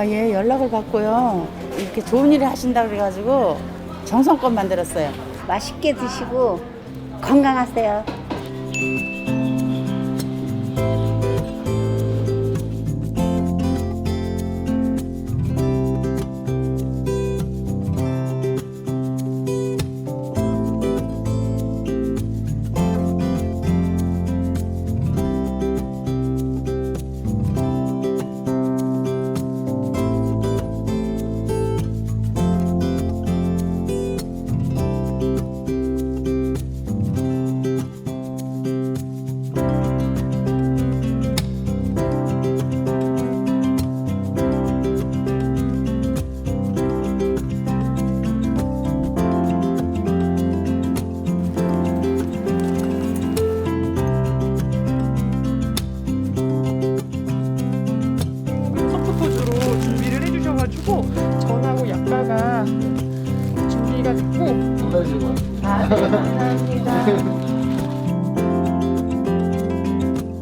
아, 예, 연락을 받고요. 이렇게 좋은 일을 하신다 그래가지고 정성껏 만들었어요. 맛있게 드시고 건강하세요.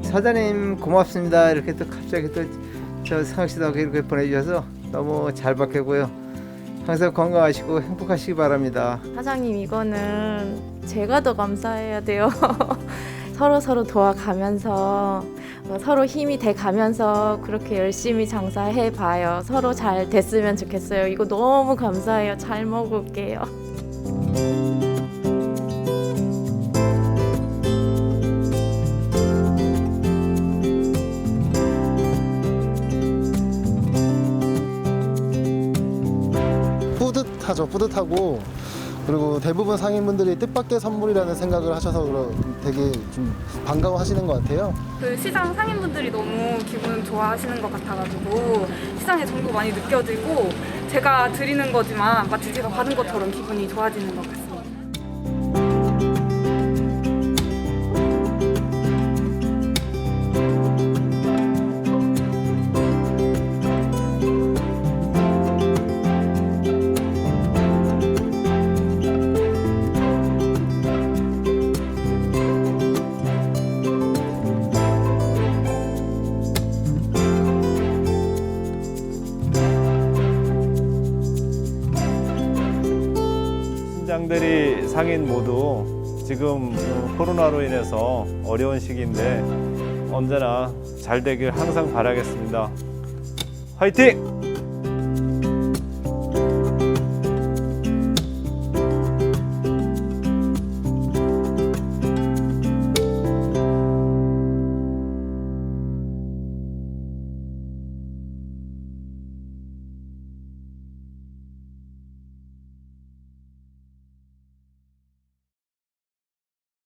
사장님 고맙습니다. 이렇게 또 갑자기 또저 상학 씨도 이렇게 보내주셔서 너무 잘 받겠고요. 항상 건강하시고 행복하시기 바랍니다. 사장님 이거는 제가 더 감사해야 돼요. 서로 서로 도와가면서 어, 서로 힘이 돼 가면서 그렇게 열심히 장사해 봐요. 서로 잘 됐으면 좋겠어요. 이거 너무 감사해요. 잘 먹을게요. 뿌듯하죠. 뿌듯하고 그리고 대부분 상인분들이 뜻밖의 선물이라는 생각을 하셔서 되게 좀 반가워하시는 것 같아요. 그 시장 상인분들이 너무 기분 좋아하시는 것 같아가지고 시장의 정도 많이 느껴지고 제가 드리는 거지만 마치 제가 받은 것처럼 기분이 좋아지는 것 같습니 신장들이 상인 모두 지금 코로나로 인해서 어려운 시기인데 언제나 잘 되길 항상 바라겠습니다. 화이팅!